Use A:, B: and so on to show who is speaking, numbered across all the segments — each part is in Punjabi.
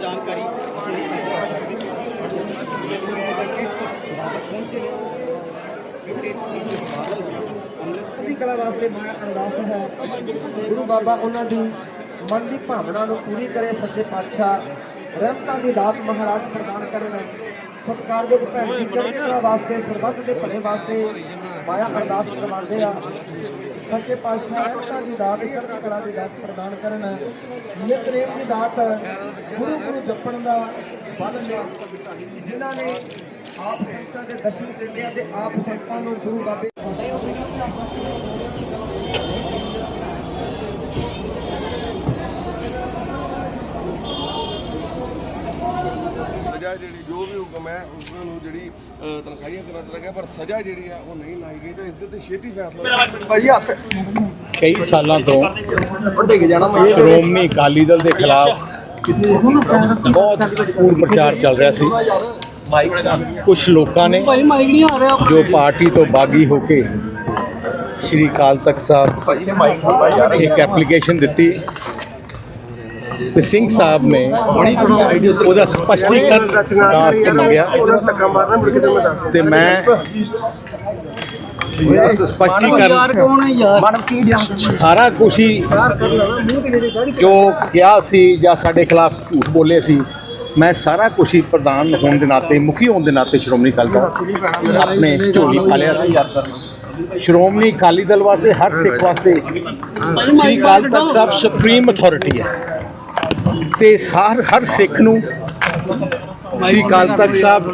A: ਜਾਣਕਾਰੀ। ਜਿਹੜੀ
B: ਕਲਾ ਵਾਸਤੇ ਮਾਇਆ ਅਰਦਾਸ ਹੈ, ਗੁਰੂ ਬਾਬਾ ਉਹਨਾਂ ਦੀ ਮਨ ਦੀ ਭਾਵਨਾ ਨੂੰ ਪੂਰੀ ਕਰੇ ਸੱਚੇ ਪਾਤਸ਼ਾਹ, ਰਹਿਮਤਾਂ ਦੀ ਦਾਤ ਮਹਾਰਾਜ ਪ੍ਰਦਾਨ ਕਰਨ। ਸਤਿਕਾਰਯੋਗ ਭੈਣ ਦੀ ਚੜ੍ਹਦੀ ਕਲਾ ਵਾਸਤੇ, ਸਰਬੱਤ ਦੇ ਭਲੇ ਵਾਸਤੇ ਮਾਇਆ ਅਰਦਾਸ ਕਰਵਾਉਂਦੇ ਆ ਸੱਚੇ ਪਾਤਸ਼ਾਹ ਰਹਿਮਤਾਂ ਦੀ ਦਾਤ, ਚੜ੍ਹਦੀ ਕਲਾ ਦੀ ਦਾਤ ਪ੍ਰਦਾਨ ਕਰਨ। ਨਿਤਨੇਮ ਦੀ ਦਾਤ, ਗੁਰੂ ਗੁਰੂ ਜਪਣ ਦਾ ਬਲ ਲਿਆ। ਜਿਨ੍ਹਾਂ ਨੇ ਆਪ ਸੰਤਾਂ ਦੇ ਦਰਸ਼ਨ ਕੀਤੇ ਆ ਆਪ ਸੰਤਾਂ ਨੂੰ ਗੁਰੂ ਬਾਬੇ
C: ਸਜ਼ਾ ਜਿਹੜੀ ਜੋ ਵੀ ਹੁਕਮ ਹੈ ਉਹਨਾਂ ਨੂੰ ਜਿਹੜੀ ਤਨਖਾਹੀਆਂ ਦੇਣਾ ਚਾਹੀਦਾ ਹੈ ਪਰ ਸਜ਼ਾ ਜਿਹੜੀ ਹੈ ਉਹ ਨਹੀਂ ਲਾਈ ਗਈ। ਤੇ ਇਸ ਦੇ ਤੇ ਛੇਤੀ ਫੈਸਲਾ
B: ਭਾਜੀ ਹੱਥ
D: ਕਈ ਸਾਲਾਂ ਤੋਂ
B: ਡਿੱਗ ਜਾਣਾ ਮੈਂ।
D: ਸ਼੍ਰੋਮਣੀ ਅਕਾਲੀ ਦਲ ਦੇ ਖਿਲਾਫ ਬਹੁਤ ਪੂਰ ਪ੍ਰਚਾਰ ਚੱਲ ਰਿਹਾ ਸੀ। ਕੁਝ ਲੋਕਾਂ ਨੇ
B: ਭਾਈ ਮਾਈਕ ਨਹੀਂ ਆ ਰਿਹਾ।
D: ਜੋ ਪਾਰਟੀ ਤੋਂ ਬਾਗੀ ਹੋ ਕੇ ਸ਼੍ਰੀ ਅਕਾਲ ਤਖਤ ਸਾਹਿਬ
B: ਭਾਈ
D: ਇੱਕ ਐਪਲੀਕੇਸ਼ਨ ਦਿੱਤੀ। ਤੇ ਸਿੰਘ ਸਾਹਿਬ ਨੇ ਉਹਦਾ ਸਪਸ਼ਟੀਕਰਨ ਦਾਸ ਚ ਮੰਗਿਆ। ਤੇ ਮੈਂ ਸਪਸ਼ਟੀਕਰਨ ਸਾਰਾ ਕੁਛ ਹੀ ਜੋ ਕਿਹਾ ਸੀ ਜਾਂ ਸਾਡੇ ਖਿਲਾਫ ਝੂਠ ਬੋਲੇ ਸੀ, ਮੈਂ ਸਾਰਾ ਕੁਛ ਹੀ ਪ੍ਰਧਾਨ ਹੋਣ ਦੇ ਨਾਤੇ, ਮੁਖੀ ਹੋਣ ਦੇ ਨਾਤੇ ਸ਼੍ਰੋਮਣੀ ਅਕਾਲੀ ਦਲ ਆਪਣੇ ਝੋਲੀ ਪਾ ਲਿਆ ਸੀ। ਸ਼੍ਰੋਮਣੀ ਅਕਾਲੀ ਦਲ ਵਾਸਤੇ, ਹਰ ਸਿੱਖ ਵਾਸਤੇ ਸ੍ਰੀ ਅਕਾਲ ਤਖਤ ਸਾਹਿਬ ਸੁਪਰੀਮ ਅਥਾਰਟੀ ਹੈ। ਤੇ ਸਾਰ ਹਰ ਸਿੱਖ ਨੂੰ ਸ੍ਰੀ ਅਕਾਲ ਤਖਤ ਸਾਹਿਬ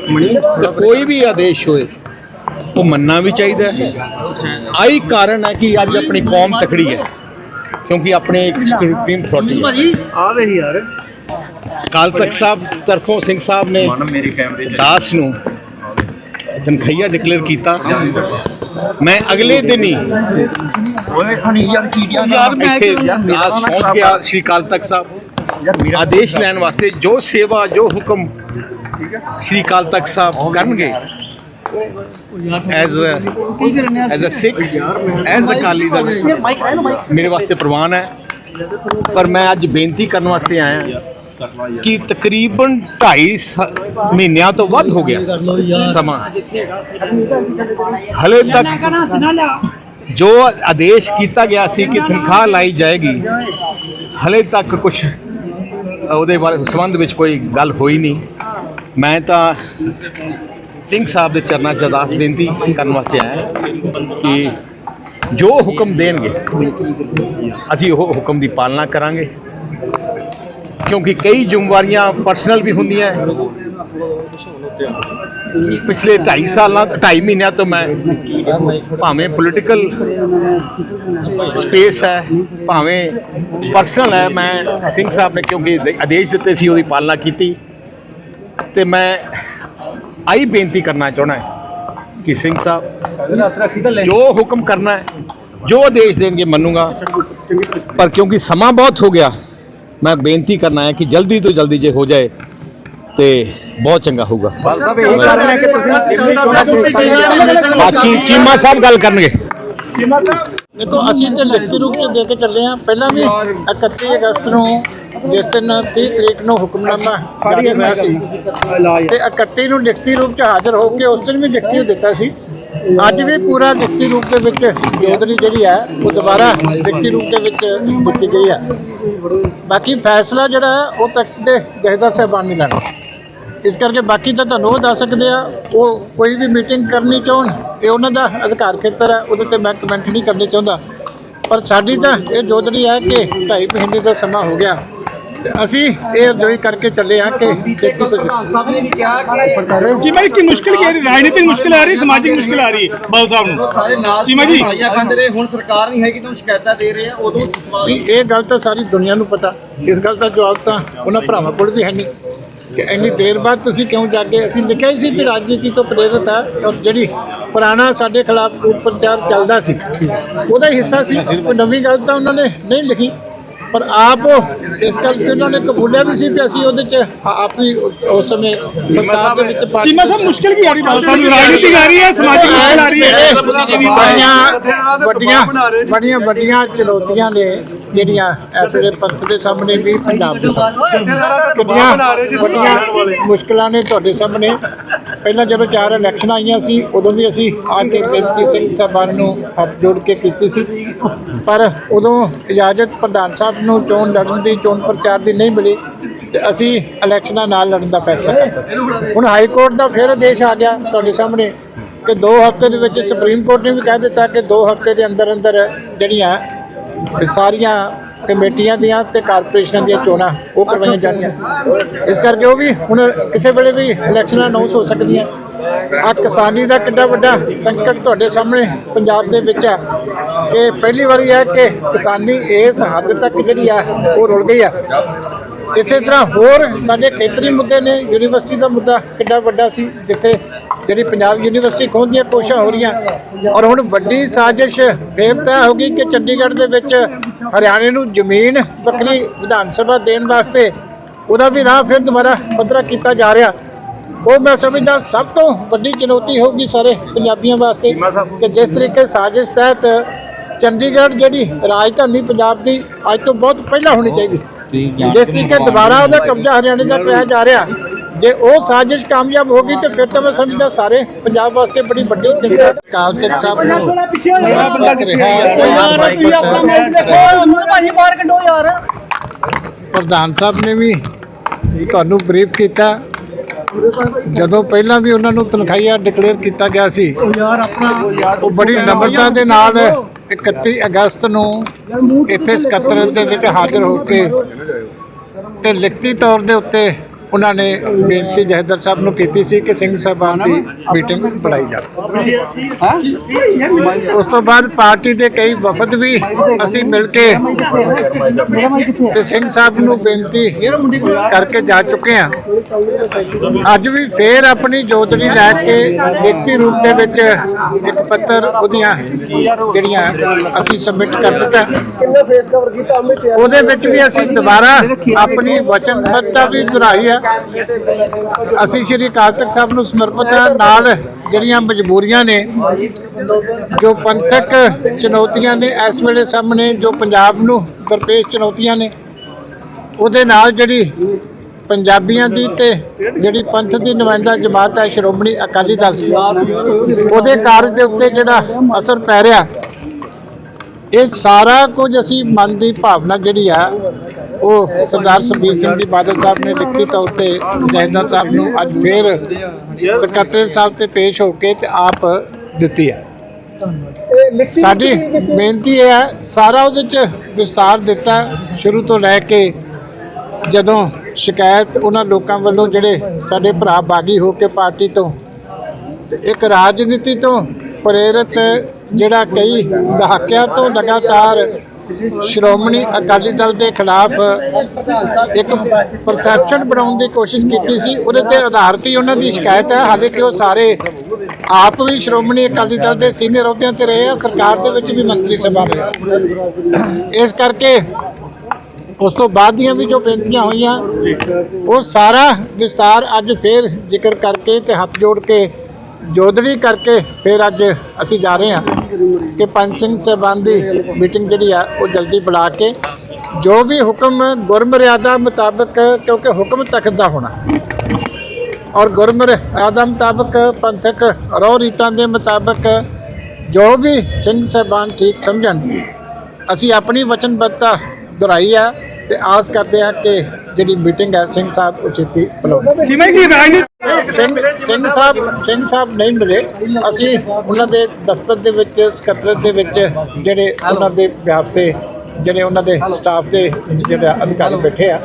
D: ਦਾ ਕੋਈ ਵੀ ਆਦੇਸ਼ ਹੋਏ ਉਹ ਮੰਨਣਾ ਵੀ ਚਾਹੀਦਾ ਹੈ। ਆਹੀ ਕਾਰਨ ਹੈ ਕਿ ਅੱਜ ਆਪਣੀ ਕੌਮ ਤਕੜੀ ਹੈ ਕਿਉਂਕਿ ਆਪਣੇ ਇੱਕ ਸੁਪਰੀਮ ਅਥਾਰਟੀ ਹੈ।
B: ਆ ਰਹੀ ਯਾਰ।
D: ਅਕਾਲ ਤਖਤ ਸਾਹਿਬ ਤਰਫੋਂ ਸਿੰਘ ਸਾਹਿਬ ਨੇ
A: ਮੇਰੇ ਕੈਮਰੇ
D: ਦਾਸ ਨੂੰ ਤਨਖਈਆ ਡਿਕਲੇਅਰ ਕੀਤਾ। ਮੈਂ ਅਗਲੇ ਦਿਨ ਹੀ
B: ਓਏ ਹਣੀ ਯਾਰ ਕੀ ਡਿਆ
D: ਇੱਥੇ ਦਾਸ ਪਹੁੰਚ ਗਿਆ ਸ਼੍ਰੀ ਅਕਾਲ ਤਖਤ ਸਾਹਿਬ। ਆਦੇਸ਼ ਲੈਣ ਵਾਸਤੇ ਜੋ ਸੇਵਾ ਜੋ ਹੁਕਮ ਸ਼੍ਰੀ ਅਕਾਲ ਤਖਤ ਸਾਹਿਬ ਕਰਨਗੇ as as a Sikh as Akali Dal ਮੇਰੇ ਵਾਸਤੇ ਪ੍ਰਵਾਨ ਹੈ ਪਰ ਮੈਂ ਅੱਜ ਬੇਨਤੀ ਕਰਨ ਵਾਸਤੇ ਆਇਆ ਕਿ ਤਕਰੀਬਨ 2.5 ਮਹੀਨਿਆਂ ਤੋਂ ਵੱਧ ਹੋ ਗਿਆ ਸਮਾਂ ਹਲੇ ਤੱਕ ਜੋ ਆਦੇਸ਼ ਕੀਤਾ ਗਿਆ ਸੀ ਕਿ ਤਨਖਾਹ ਲਾਈ ਜਾਏਗੀ ਹਲੇ ਤੱਕ ਕੁਝ ਉਹਦੇ ਬਾਰੇ ਸੰਬੰਧ ਵਿੱਚ ਕੋਈ ਗੱਲ ਹੋਈ ਨਹੀਂ। ਮੈਂ ਤਾਂ ਸਿੰਘ ਸਾਹਿਬ ਦੇ ਚਰਨਾਂ 'ਚ ਅਰਦਾਸ ਬੇਨਤੀ ਕਰਨ ਵਾਸਤੇ ਆਇਆ ਕਿ ਜੋ ਹੁਕਮ ਦੇਣਗੇ, ਅਸੀਂ ਉਹ ਹੁਕਮ ਦੀ ਪਾਲਣਾ ਕਰਾਂਗੇ। ਕਿਉਂਕਿ ਕਈ ਜ਼ਿੰਮੇਵਾਰੀਆਂ ਪਰਸਨਲ ਵੀ ਹੁੰਦੀਆਂ। ਪਿਛਲੇ 2.5 ਸਾਲਾਂ 2.5 ਮਹੀਨਿਆਂ ਤੋਂ ਮੈਂ ਭਾਵੇਂ ਪੋਲੀਟੀਕਲ ਸਪੇਸ ਹੈ, ਭਾਵੇਂ ਪਰਸਨਲ ਹੈ, ਮੈਂ ਸਿੰਘ ਸਾਹਿਬ ਨੇ ਕਿਉਂਕਿ ਆਦੇਸ਼ ਦਿੱਤੇ ਸੀ, ਉਹਦੀ ਪਾਲਣਾ ਕੀਤੀ। ਤੇ ਮੈਂ ਆਈ ਬੇਨਤੀ ਕਰਨਾ ਚਾਹਣਾ ਕਿ ਸਿੰਘ ਸਾਹਿਬ ਜੋ ਹੁਕਮ ਕਰਨਾ ਹੈ, ਜੋ ਆਦੇਸ਼ ਦੇਣਗੇ, ਮੰਨੂਗਾ। ਪਰ ਕਿਉਂਕਿ ਸਮਾਂ ਬਹੁਤ ਹੋ ਗਿਆ, ਮੈਂ ਬੇਨਤੀ ਕਰਨਾ ਹੈ ਕਿ ਜਲਦੀ ਤੋਂ ਜਲਦੀ ਜੇ ਹੋ ਜਾਏ ਤੇ ਬਹੁਤ ਚੰਗਾ ਹੋਊਗਾ। ਬਾਕੀ ਚੀਮਾ ਸਾਹਿਬ ਗੱਲ ਕਰਨਗੇ।
E: ਦੇਖੋ ਅਸੀਂ ਤੇ ਲਿਖਤੀ ਰੂਪ ਚ ਦੇ ਕੇ ਚੱਲੇ ਆ ਪਹਿਲਾਂ ਵੀ 31 ਅਗਸਤ ਨੂੰ ਜਿਸ ਦਿਨ 30 ਤਰੀਕ ਨੂੰ ਹੁਕਮਨਾਮਾ ਜਾਰੀ ਹੋਇਆ ਸੀ। ਤੇ 31 ਨੂੰ ਲਿਖਤੀ ਰੂਪ ਚ ਹਾਜ਼ਰ ਹੋ ਕੇ ਉਸ ਦਿਨ ਵੀ ਲਿਖਤੀ ਦਿੱਤਾ ਸੀ। ਅੱਜ ਵੀ ਪੂਰਾ ਲਿਖਤੀ ਰੂਪ ਦੇ ਵਿੱਚ ਜੋਦਰੀ ਜਿਹੜੀ ਹੈ ਉਹ ਦੁਬਾਰਾ ਲਿਖਤੀ ਰੂਪ ਦੇ ਵਿੱਚ ਦਿੱਤੀ ਗਈ ਹੈ। ਬਾਕੀ ਫੈਸਲਾ ਜਿਹੜਾ ਹੈ ਉਹ ਤੱਕ ਦੇ ਜਹੇਦਾਰ ਸਾਹਿਬਾਨ ਨਹੀਂ ਲੈਣਾ। ਇਸ ਕਰਕੇ ਬਾਕੀ ਤਾਂ ਤੁਹਾਨੂੰ ਉਹ ਦੱਸ ਸਕਦੇ ਆ ਉਹ ਕੋਈ ਵੀ ਮੀਟਿੰਗ ਕਰਨੀ ਚਾਹਣ ਇਹ ਉਹਨਾਂ ਦਾ ਅਧਿਕਾਰ ਖੇਤਰ ਹੈ ਉਹਦੇ ਤੇ ਮੈਂ ਕਮੈਂਟ ਨਹੀਂ ਕਰਨੀ ਚਾਹੁੰਦਾ। ਪਰ ਸਾਡੀ ਤਾਂ ਇਹ ਜੋਦੜੀ ਹੈ ਕਿ ਢਾਈ ਮਹੀਨੇ ਦਾ ਸਮਾਂ ਹੋ ਗਿਆ। ਤੇ ਅਸੀਂ ਇਹ ਅਰਜ਼ੋਈ ਕਰਕੇ ਚੱਲੇ ਆ ਕਿ ਛੇਤੀ ਤੋਂ ਛੇਤੀ
B: ਸਾਹਿਬ ਨੇ ਵੀ ਕਿਹਾ ਕਿ
F: ਚੀਮਾ ਜੀ ਕੀ ਮੁਸ਼ਕਿਲ ਕੀ ਹੈ ਰਾਜਨੀਤਿਕ ਮੁਸ਼ਕਿਲ ਆ ਰਹੀ ਸਮਾਜਿਕ ਮੁਸ਼ਕਿਲ ਆ ਰਹੀ ਹੈ ਬਾਲ ਸਾਹਿਬ ਨੂੰ। ਜੀ
A: ਖਾਂਦੇ ਰਹੇ ਹੁਣ ਸਰਕਾਰ ਨਹੀਂ ਹੈਗੀ ਤੁਹਾਨੂੰ ਸ਼ਿਕਾਇਤਾਂ ਦੇ ਰਹੇ ਆ ਉਦੋਂ ਸਵਾਲ
E: ਨਹੀਂ, ਇਹ ਗੱਲ ਤਾਂ ਸਾਰੀ ਦੁਨੀਆ ਨੂੰ ਪਤਾ। ਇਸ ਗੱਲ ਦਾ ਜਵਾਬ ਤਾਂ ਉਹਨਾਂ ਭਰਾਵਾਂ ਕੋਲ ਵੀ ਹੈ ਨਹੀਂ। ਕਿ ਇੰਨੀ ਦੇਰ ਬਾਅਦ ਤੁਸੀਂ ਕਿਉਂ ਜਾਗੇ ਅਸੀਂ ਲਿਖਿਆ ਹੀ ਸੀ ਕਿ ਰਾਜਨੀਤੀ ਤੋਂ ਪ੍ਰੇਰਿਤ ਹੈ ਔਰ ਜਿਹੜੀ ਪੁਰਾਣਾ ਸਾਡੇ ਖਿਲਾਫ ਕੂਟ ਪ੍ਰਚਾਰ ਚੱਲਦਾ ਸੀ, ਉਹਦਾ ਹਿੱਸਾ ਸੀ, ਕੋਈ ਨਵੀਂ ਗੱਲ ਤਾਂ ਉਹਨਾਂ ਨੇ ਨਹੀਂ ਲਿਖੀ। ਪਰ ਆਪ ਇਸ ਗੱਲ ਤੇ ਉਹਨਾਂ ਨੇ ਕਬੂਲਿਆ ਵੀ ਸੀ ਕਿ ਅਸੀਂ ਉਹਦੇ ਚ ਆਪਣੀ ਉਸ ਸਮੇਂ ਸਰਕਾਰ ਦੇ ਵਿੱਚ ਪਾਰਟੀ
F: ਚੀਮਾ ਸਾਹਿਬ ਮੁਸ਼ਕਿਲ ਕੀ ਆ ਰਹੀ? ਬਾਦਲ ਸਾਹਿਬ ਨੂੰ ਰਾਜਨੀਤਿਕ ਆ ਰਹੀ ਹੈ ਸਮਾਜਿਕ ਮੁਸ਼ਕਿਲ ਆ ਰਹੀ ਹੈ।
E: ਵੱਡੀਆਂ ਬੜੀਆਂ ਵੱਡੀਆਂ ਚੁਣੌਤੀਆਂ ਨੇ ਜਿਹੜੀਆਂ ਵੇਲੇ ਪੰਥ ਦੇ ਸਾਹਮਣੇ ਵੀ ਪੰਜਾਬ ਦੇ ਸਾਹਮਣੇ। ਕਿੰਨੀਆਂ ਵੱਡੀਆਂ ਮੁਸ਼ਕਲਾਂ ਨੇ ਤੁਹਾਡੇ ਸਾਹਮਣੇ। ਪਹਿਲਾਂ ਜਦੋਂ ਚਾਰ ਇਲੈਕਸ਼ਨ ਆਈਆਂ ਸੀ ਉਦੋਂ ਵੀ ਅਸੀਂ ਆ ਕੇ ਬੇਨਤੀ ਸਿੰਘ ਸਾਹਿਬਾਨ ਨੂੰ ਹੱਥ ਜੋੜ ਕੇ ਕੀਤੀ ਸੀ। ਪਰ ਉਦੋਂ ਇਜਾਜ਼ਤ ਪ੍ਰਧਾਨ ਸਾਹਿਬ ਨੂੰ ਚੋਣ ਲੜਨ ਦੀ, ਚੋਣ ਪ੍ਰਚਾਰ ਦੀ ਨਹੀਂ ਮਿਲੀ ਤੇ ਅਸੀਂ ਇਲੈਕਸ਼ਨਾਂ ਨਾਲ ਲੜਨ ਦਾ ਫੈਸਲਾ ਕੀਤਾ। ਹੁਣ ਹਾਈ ਕੋਰਟ ਦਾ ਫਿਰ ਆਦੇਸ਼ ਆ ਗਿਆ ਤੁਹਾਡੇ ਸਾਹਮਣੇ ਕਿ 2 ਹਫ਼ਤੇ ਦੇ ਵਿੱਚ ਸੁਪਰੀਮ ਕੋਰਟ ਨੇ ਵੀ ਕਹਿ ਦਿੱਤਾ ਕਿ 2 ਹਫ਼ਤੇ ਦੇ ਅੰਦਰ ਅੰਦਰ ਜਿਹੜੀਆਂ ਸਾਰੀਆਂ ਕਮੇਟੀਆਂ ਦੀਆਂ ਤੇ ਕਾਰਪੋਰੇਸ਼ਨਾਂ ਦੀਆਂ ਚੋਣਾਂ ਉਹ ਕਰਵਾਈਆਂ ਜਾਂਦੀਆਂ ਇਸ ਕਰਕੇ ਉਹ ਵੀ ਹੁਣ ਕਿਸੇ ਵੇਲੇ ਵੀ ਇਲੈਕਸ਼ਨਾਂ ਅਨਾਉਂਸ ਹੋ ਸਕਦੀਆਂ। ਆ ਕਿਸਾਨੀ ਦਾ ਕਿੰਨਾ ਵੱਡਾ ਸੰਕਟ ਤੁਹਾਡੇ ਸਾਹਮਣੇ ਪੰਜਾਬ ਦੇ ਵਿੱਚ ਆ। ਕਿ ਪਹਿਲੀ ਵਾਰੀ ਹੈ ਕਿ ਕਿਸਾਨੀ ਇਸ ਹੱਦ ਤੱਕ ਜਿਹੜੀ ਆ, ਉਹ ਰੁਲ ਗਈ ਆ। ਇਸੇ ਤਰ੍ਹਾਂ ਹੋਰ ਸਾਡੇ ਖੇਤਰੀ ਮੁੱਦੇ ਨੇ, ਯੂਨੀਵਰਸਿਟੀ ਦਾ ਮੁੱਦਾ ਕਿੰਨਾ ਵੱਡਾ ਸੀ ਜਿੱਥੇ ਜਿਹੜੀ ਪੰਜਾਬ ਯੂਨੀਵਰਸਿਟੀ ਖੋਹਣ ਦੀਆਂ ਕੋਸ਼ਿਸ਼ਾਂ ਹੋ ਰਹੀਆਂ। ਔਰ ਹੁਣ ਵੱਡੀ ਸਾਜ਼ਿਸ਼ ਫੇਰ ਤੈਅ ਹੋ ਗਈ ਕਿ ਚੰਡੀਗੜ੍ਹ ਦੇ ਵਿੱਚ ਹਰਿਆਣੇ ਨੂੰ ਜ਼ਮੀਨ ਵੱਖਰੀ ਵਿਧਾਨ ਸਭਾ ਦੇਣ ਵਾਸਤੇ ਉਹਦਾ ਵੀ ਰਾਹ ਫਿਰ ਦੁਬਾਰਾ ਪੱਧਰਾ ਕੀਤਾ ਜਾ ਰਿਹਾ। ਉਹ ਮੈਂ ਸਮਝਦਾ ਸਭ ਤੋਂ ਵੱਡੀ ਚੁਣੌਤੀ ਹੋਊਗੀ ਸਾਰੇ ਪੰਜਾਬੀਆਂ ਵਾਸਤੇ ਕਿ ਜਿਸ ਤਰੀਕੇ ਸਾਜ਼ਿਸ਼ ਤਹਿਤ ਚੰਡੀਗੜ੍ਹ ਜਿਹੜੀ ਰਾਜਧਾਨੀ ਪੰਜਾਬ ਦੀ ਅੱਜ ਤੋਂ ਬਹੁਤ ਪਹਿਲਾਂ ਹੋਣੀ ਚਾਹੀਦੀ ਸੀ। ਜਿਸ ਤਰੀਕੇ ਦੁਬਾਰਾ ਉਹਦਾ ਕਬਜ਼ਾ ਹਰਿਆਣੇ ਦਾ ਕਰਾਇਆ ਜਾ ਰਿਹਾ। ਜੇ ਉਹ ਸਾਜ਼ਿਸ਼ ਕਾਮਯਾਬ ਹੋ ਗਈ ਤੇ ਫਿਰ ਤਾਂ ਮੈਂ ਸਮਝਦਾ ਸਾਰੇ ਪੰਜਾਬ ਵਾਸਤੇ ਬੜੀ ਵੱਡੀ ਚਿੰਤਾ ਕਾਲ ਤੱਕ ਸਾਹਿਬ ਨੂੰ ਮੇਰਾ ਬੰਦਾ ਕਿੱਥੇ ਹੈ ਯਾਰ? ਤੁਸੀਂ ਆਪਣਾ ਮਾਈਕ ਦੇਖੋ
A: ਭਾਜੀ ਬਾਹਰ ਕੱਢੋ ਯਾਰ।
E: ਪ੍ਰਧਾਨ ਸਾਹਿਬ ਨੇ ਵੀ ਤੁਹਾਨੂੰ ਬਰੀਫ ਕੀਤਾ। ਜਦੋਂ ਪਹਿਲਾਂ ਵੀ ਉਹਨਾਂ ਨੂੰ ਤਨਖਾਹੀਆ ਡਿਕਲੇਅਰ ਕੀਤਾ ਗਿਆ ਸੀ
A: ਯਾਰ ਆਪਣਾ
E: ਉਹ ਬੜੀ ਨમ્રਤਾ ਦੇ ਨਾਲ 31 ਅਗਸਤ ਨੂੰ ਇੱਥੇ ਸਕੱਤਰ ਦੇ ਵਿੱਚ ਹਾਜ਼ਰ ਹੋ ਕੇ ਤੇ ਲਿਖਤੀ ਤੌਰ ਦੇ ਉੱਤੇ ਉਹਨਾਂ ਨੇ ਬੇਨਤੀ ਜਹਦਰ ਸਾਹਿਬ ਨੂੰ ਕੀਤੀ ਸੀ ਕਿ ਸਿੰਘ ਸਾਹਿਬਾਨ ਦੀ ਮੀਟਿੰਗ ਬੁਲਾਈ ਜਾਵੇ। ਉਸ ਤੋਂ ਬਾਅਦ ਪਾਰਟੀ ਦੇ ਕਈ ਵਫਦ ਵੀ ਅਸੀਂ ਮਿਲ ਕੇ ਤੇ ਸਿੰਘ ਸਾਹਿਬ ਨੂੰ ਬੇਨਤੀ ਕਰਕੇ ਜਾ ਚੁੱਕੇ ਹਾਂ। ਅੱਜ ਵੀ ਫੇਰ ਆਪਣੀ ਜੋਤਰੀ ਲੈ ਕੇ ਲਿਖਤੀ ਰੂਪ ਦੇ ਵਿੱਚ ਇੱਕ ਪੱਤਰ ਉਹਦੀਆਂ ਜਿਹੜੀਆਂ ਅਸੀਂ ਸਬਮਿਟ ਕਰ ਦਿੱਤਾ।
B: ਕਿੰਨੇ ਫੇਸ ਕਵਰ ਕੀਤਾ ਅਮਿਤ ਯਾਰ
E: ਉਹਦੇ ਵਿੱਚ ਵੀ ਅਸੀਂ ਦੁਬਾਰਾ ਆਪਣੀ ਵਚਨਬੱਧਤਾ ਵੀ ਦੁਹਰਾਈ ਹੈ। ਅਸੀਂ ਸ਼੍ਰੀ ਅਕਾਲ ਤਖਤ ਸਾਹਿਬ ਨੂੰ ਸਮਰਪਿਤ ਹਾਂ। ਨਾਲ ਜਿਹੜੀਆਂ ਮਜਬੂਰੀਆਂ ਨੇ, ਜੋ ਪੰਥਕ ਚੁਣੌਤੀਆਂ ਨੇ ਇਸ ਵੇਲੇ ਸਾਹਮਣੇ, ਜੋ ਪੰਜਾਬ ਨੂੰ ਦਰਪੇਸ਼ ਚੁਣੌਤੀਆਂ ਨੇ, ਉਹਦੇ ਨਾਲ ਜਿਹੜੀ ਪੰਜਾਬੀਆਂ ਦੀ ਤੇ ਜਿਹੜੀ ਪੰਥ ਦੀ ਨੁਮਾਇੰਦਾ ਜਮਾਤ ਹੈ, ਸ਼੍ਰੋਮਣੀ ਅਕਾਲੀ ਦਲ ਉਹਦੇ ਕਾਰਜ ਦੇ ਉੱਤੇ ਜਿਹੜਾ ਅਸਰ ਪੈ ਰਿਹਾ, ਇਹ ਸਾਰਾ ਕੁਝ ਅਸੀਂ ਮਨ ਦੀ ਭਾਵਨਾ ਜਿਹੜੀ ਆ ਉਹ ਸਰਦਾਰ ਸੁਖਬੀਰ ਸਿੰਘ ਜੀ ਬਾਦਲ ਸਾਹਿਬ ਨੇ ਲਿਖਤੀ ਤੌਰ ਤੇ ਜੈਦਾ ਸਾਹਿਬ ਨੂੰ ਅੱਜ ਫੇਰ ਸਕੱਤਰ ਸਾਹਿਬ ਤੇ ਪੇਸ਼ ਹੋ ਕੇ ਤੇ ਆਪ ਦਿੱਤੀ ਹੈ। ਸਾਡੀ ਬੇਨਤੀ ਇਹ ਹੈ, ਸਾਰਾ ਉਹਦੇ ਚ ਵਿਸਤਾਰ ਦਿੱਤਾ ਸ਼ੁਰੂ ਤੋਂ ਲੈ ਕੇ ਜਦੋਂ ਸ਼ਿਕਾਇਤ ਉਹਨਾਂ ਲੋਕਾਂ ਵੱਲੋਂ ਜਿਹੜੇ ਸਾਡੇ ਭਰਾ ਬਾਗੀ ਹੋ ਕੇ ਪਾਰਟੀ ਤੋਂ ਤੇ ਇੱਕ ਰਾਜਨੀਤੀ ਤੋਂ ਪ੍ਰੇਰਿਤ ਜਿਹੜਾ ਕਈ ਦਹਾਕਿਆਂ ਤੋਂ ਲਗਾਤਾਰ ਸ਼੍ਰੋਮਣੀ ਅਕਾਲੀ ਦਲ ਦੇ ਖਿਲਾਫ ਇੱਕ ਪਰਸੈਪਸ਼ਨ ਬਣਾਉਣ ਦੀ ਕੋਸ਼ਿਸ਼ ਕੀਤੀ ਸੀ। ਉਹਦੇ ਤੇ ਆਧਾਰਿਤ ਹੀ ਉਹਨਾਂ ਦੀ ਸ਼ਿਕਾਇਤ ਹੈ। ਹਾਲਾਂਕਿ ਉਹ ਸਾਰੇ ਆਪ ਵੀ ਸ਼੍ਰੋਮਣੀ ਅਕਾਲੀ ਦਲ ਦੇ ਸੀਨੀਅਰ ਅਹੁਦਿਆਂ ਤੇ ਰਹੇ ਆ। ਸਰਕਾਰ ਦੇ ਵਿੱਚ ਵੀ ਮੰਤਰੀ ਸਭਾ ਰਹੇ ਇਸ ਕਰਕੇ ਉਸ ਤੋਂ ਬਾਅਦ ਦੀਆਂ ਵੀ ਜੋ ਬੇਨਤੀਆਂ ਹੋਈਆਂ, ਉਹ ਸਾਰਾ ਵਿਸਤਾਰ ਅੱਜ ਫੇਰ ਜ਼ਿਕਰ ਕਰਕੇ ਤੇ ਹੱਥ ਜੋੜ ਕੇ ਜੋਦੜੀ ਕਰਕੇ ਫਿਰ ਅੱਜ ਅਸੀਂ ਜਾ ਰਹੇ ਹਾਂ ਕਿ ਪੰਜ ਸਿੰਘ ਸਾਹਿਬਾਨ ਦੀ ਮੀਟਿੰਗ ਜਿਹੜੀ ਆ, ਉਹ ਜਲਦੀ ਬੁਲਾ ਕੇ ਜੋ ਵੀ ਹੁਕਮ ਗੁਰਮਰਿਆਦਾ ਮੁਤਾਬਕ, ਕਿਉਂਕਿ ਹੁਕਮ ਤਖਤ ਦਾ ਹੋਣਾ। ਔਰ ਗੁਰਮਰਿਆਦਾ ਮੁਤਾਬਕ ਪੰਥਕ ਰੋ ਰੀਤਾਂ ਦੇ ਮੁਤਾਬਕ ਜੋ ਵੀ ਸਿੰਘ ਸਾਹਿਬਾਨ ਠੀਕ ਸਮਝਣ, ਅਸੀਂ ਆਪਣੀ ਵਚਨਬੱਧਤਾ ਦੁਹਰਾਈ ਆ ਤੇ ਆਸ ਕਰਦੇ ਆ ਕਿ ਜਿਹੜੀ ਮੀਟਿੰਗ ਹੈ ਸਿੰਘ ਸਾਹਿਬ ਉਚਿਤੀ ਬੁਲਾਉਣ
F: ਚੀਮਾ ਜੀ ਰਾਜਨੀਤੀ
E: ਸਿੰਘ ਸਿੰਘ ਸਾਹਿਬ ਸਿੰਘ ਸਾਹਿਬ ਨਹੀਂ ਮਿਲੇ। ਅਸੀਂ ਉਹਨਾਂ ਦੇ ਦਫ਼ਤਰ ਦੇ ਵਿੱਚ ਸਕੱਤਰੇਤ ਦੇ ਵਿੱਚ ਜਿਹੜੇ ਉਹਨਾਂ ਦੇ ਵਿਆਪ ਤੇ ਜਿਹੜੇ ਉਹਨਾਂ ਦੇ ਸਟਾਫ ਦੇ ਜਿਹੜੇ ਅਧਿਕਾਰੀ ਬੈਠੇ ਆ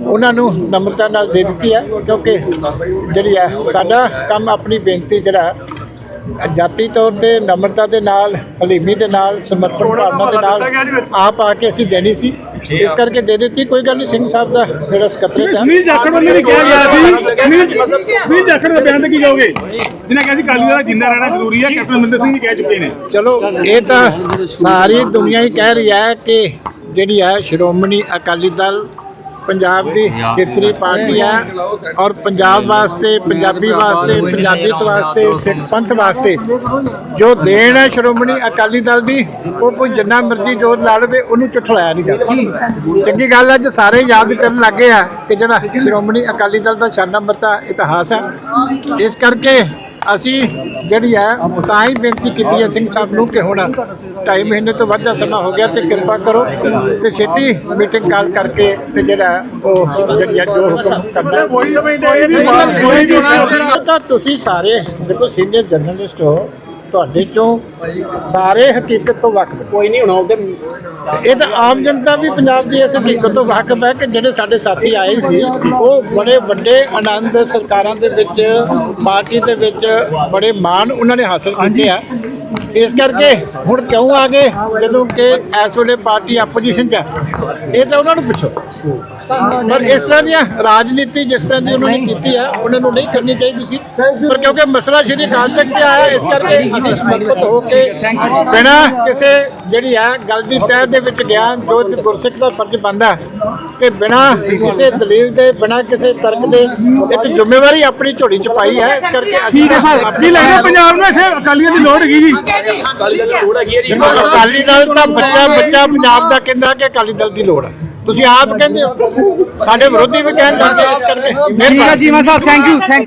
E: ਉਹਨਾਂ ਨੂੰ ਨਮਰਤਾ ਨਾਲ ਦੇ ਦਿੱਤੀ ਹੈ ਕਿਉਂਕਿ ਜਿਹੜੀ ਹੈ ਸਾਡਾ ਕੰਮ ਆਪਣੀ ਬੇਨਤੀ ਜਿਹੜਾ ਜਾਤੀ ਤੌਰ ਤੇ ਨਮਰਤਾ ਦੇ ਨਾਲ ਹਲੀਮੀ ਦੇ ਨਾਲ ਸਮਰਪਣ ਭਾਵਨਾ ਦੇ ਨਾਲ ਆਪ ਆ ਕੇ ਅਸੀਂ ਦੇਣੀ ਸੀ। ਇਸ ਕਰਕੇ ਦੇ ਦਿੱਤੀ। ਕੋਈ ਗੱਲ ਨਹੀਂ ਸਿੰਘ ਸਾਹਿਬ ਦਾ ਜਿਹੜਾ ਸਕੱਤਰੇਤ ਹੈ
F: ਸੁਨੀਲ ਜਾਖੜ ਵੱਲੋਂ ਵੀ ਕਿਹਾ ਗਿਆ ਸੀ। ਸੁਨੀਲ ਜਾਖੜ ਦਾ ਬਿਆਨ ਤੇ ਕੀ ਜਾਓਗੇ ਜਿਨ੍ਹਾਂ ਕਿਹਾ ਸੀ ਕਾਲੀ ਦਾ ਜਿੰਦਾ ਰਹਿਣਾ ਜ਼ਰੂਰੀ ਹੈ ਕੈਪਟਨ ਅਮਰਿੰਦਰ ਸਿੰਘ ਵੀ ਕਹਿ ਚੁੱਕੇ ਨੇ।
E: ਚਲੋ ਇਹ ਤਾਂ ਸਾਰੀ ਦੁਨੀਆ ਹੀ ਕਹਿ ਰਹੀ ਹੈ ਕਿ ਜਿਹੜੀ ਹੈ ਸ਼੍ਰੋਮਣੀ ਅਕਾਲੀ ਦਲ ਪੰਜਾਬ ਦੀ ਖੇਤਰੀ ਪਾਰਟੀ ਹੈ ਔਰ ਪੰਜਾਬ ਵਾਸਤੇ, ਪੰਜਾਬੀ ਵਾਸਤੇ ਪੰਜਾਬੀਅਤ ਵਾਸਤੇ, ਸਿੱਖ ਪੰਥ ਵਾਸਤੇ ਜੋ ਦੇਣ ਹੈ ਸ਼੍ਰੋਮਣੀ ਅਕਾਲੀ ਦਲ ਦੀ, ਉਹ ਕੋਈ ਜਿੰਨਾ ਮਰਜ਼ੀ ਜ਼ੋਰ ਲਾ ਲਵੇ, ਉਹਨੂੰ ਝੁਠਲਾਇਆ ਨਹੀਂ ਜਾ ਸਕਦਾ। ਚੰਗੀ ਗੱਲ ਅੱਜ ਸਾਰੇ ਯਾਦ ਕਰਨ ਲੱਗੇ ਆ ਕਿ ਜਿਹੜਾ ਸ਼੍ਰੋਮਣੀ ਅਕਾਲੀ ਦਲ ਦਾ ਸ਼ਾਨਾ ਮਰਤਾ ਇਤਿਹਾਸ ਹੈ। ਇਸ ਕਰਕੇ ਅਸੀਂ ਜਿਹੜੀ ਹੈ ਤਾਂ ਹੀ ਬੇਨਤੀ ਕੀਤੀ ਹੈ ਸਿੰਘ ਸਾਹਿਬ ਨੂੰ ਕਿ ਹੁਣ ਢਾਈ ਮਹੀਨੇ ਤੋਂ ਵੱਧ ਦਾ ਸਮਾਂ ਹੋ ਗਿਆ ਤੇ ਕਿਰਪਾ ਕਰੋ ਤੇ ਛੇਤੀ ਮੀਟਿੰਗ ਕਾਲ ਕਰਕੇ ਤੇ ਜਿਹੜਾ ਉਹ ਜਿਹੜੀ ਹੈ ਜੋ ਹੁਕਮ ਕੋਈ ਤਾਂ ਤੁਸੀਂ ਸਾਰੇ ਦੇਖੋ ਸੀਨੀਅਰ ਜਰਨਲਿਸਟ ਹੋ ਤੁਹਾਡੇ ਚੋਂ ਸਾਰੇ ਹਕੀਕਤ ਤੋਂ ਵਾਕਿਫ ਕੋਈ ਨਹੀਂ ਹੋਣਾ ਉਹਦੇ ਇਹ ਤਾਂ ਆਮ ਜਨਤਾ ਵੀ ਪੰਜਾਬ ਦੀ ਇਸ ਹਕੀਕਤ ਤੋਂ ਵਾਕਿਫ ਹੈ ਕਿ ਜਿਹੜੇ ਸਾਡੇ ਸਾਥੀ ਆਏ ਸੀ ਉਹ ਬੜੇ ਵੱਡੇ ਆਨੰਦ ਸਰਕਾਰਾਂ ਦੇ ਵਿੱਚ ਪਾਰਟੀ ਦੇ ਵਿੱਚ ਬੜੇ ਮਾਣ ਉਹਨਾਂ ਨੇ ਹਾਸਲ ਕੀਤੇ ਆ। ਇਸ ਕਰਕੇ ਹੁਣ ਕਿਉਂ ਆ ਗਏ? ਜਦੋਂ ਕਿ ਇਸ ਵੇਲੇ ਪਾਰਟੀ ਆਪੋਜੀਸ਼ਨ 'ਚ ਹੈ ਇਹ ਤਾਂ ਉਹਨਾਂ ਨੂੰ ਪੁੱਛੋ। ਪਰ ਇਸ ਤਰ੍ਹਾਂ ਦੀਆਂ ਰਾਜਨੀਤੀ ਜਿਸ ਤਰ੍ਹਾਂ ਦੀ ਉਹਨਾਂ ਨੇ ਕੀਤੀ ਹੈ ਉਹਨਾਂ ਨੂੰ ਨਹੀਂ ਕਰਨੀ ਚਾਹੀਦੀ ਸੀ। ਪਰ ਕਿਉਂਕਿ ਮਸਲਾ ਸ਼੍ਰੀ ਅਕਾਲ ਤਖਤ ਸੇ ਆਇਆ ਇਸ ਕਰਕੇ ਅਸੀਂ ਸਮਰਪਿਤ ਹੋ ਕੇ ਬਿਨਾਂ ਕਿਸੇ ਜਿਹੜੀ ਹੈ ਗੱਲ ਦੀ ਤਹਿ ਦੇ ਵਿੱਚ ਗਿਆ ਜੋ ਕਿ ਗੁਰਸਿੱਖ ਦਾ ਫਰਜ਼ ਬਣਦਾ ਹੈ ਕਿ ਬਿਨਾਂ ਕਿਸੇ ਦਲੀਲ ਦੇ ਬਿਨਾਂ ਕਿਸੇ ਤਰਕ ਦੇ ਇੱਕ ਜ਼ਿੰਮੇਵਾਰੀ ਆਪਣੀ ਝੋਲੀ ਚ ਪਾਈ ਹੈ। ਇਸ ਕਰਕੇ ਅਸੀਂ
F: ਠੀਕ ਹੈ ਸਰ ਕੀ ਲੱਗਦਾ ਪੰਜਾਬ ਨੂੰ ਇੱਥੇ? ਅਕਾਲੀਆਂ ਦੀ ਲੋੜ ਹੈਗੀ ਜੀ।
E: ਦੇਖੋ, ਅਕਾਲੀ ਦਲ ਦਾ ਬੱਚਾ ਬੱਚਾ ਪੰਜਾਬ ਦਾ ਕਹਿੰਦਾ ਕਿ ਅਕਾਲੀ ਦਲ ਦੀ ਲੋੜ ਹੈ। ਤੁਸੀਂ ਆਪ ਕਹਿੰਦੇ ਹੋ। ਸਾਡੇ ਵਿਰੋਧੀ ਵੀ ਕਹਿੰਦੇ ਇਸ ਕਰਕੇ।
F: ਠੀਕ ਹੈ ਜੀਵਾ ਸਾਹਿਬ ਥੈਂਕ ਯੂ ਥੈਂਕ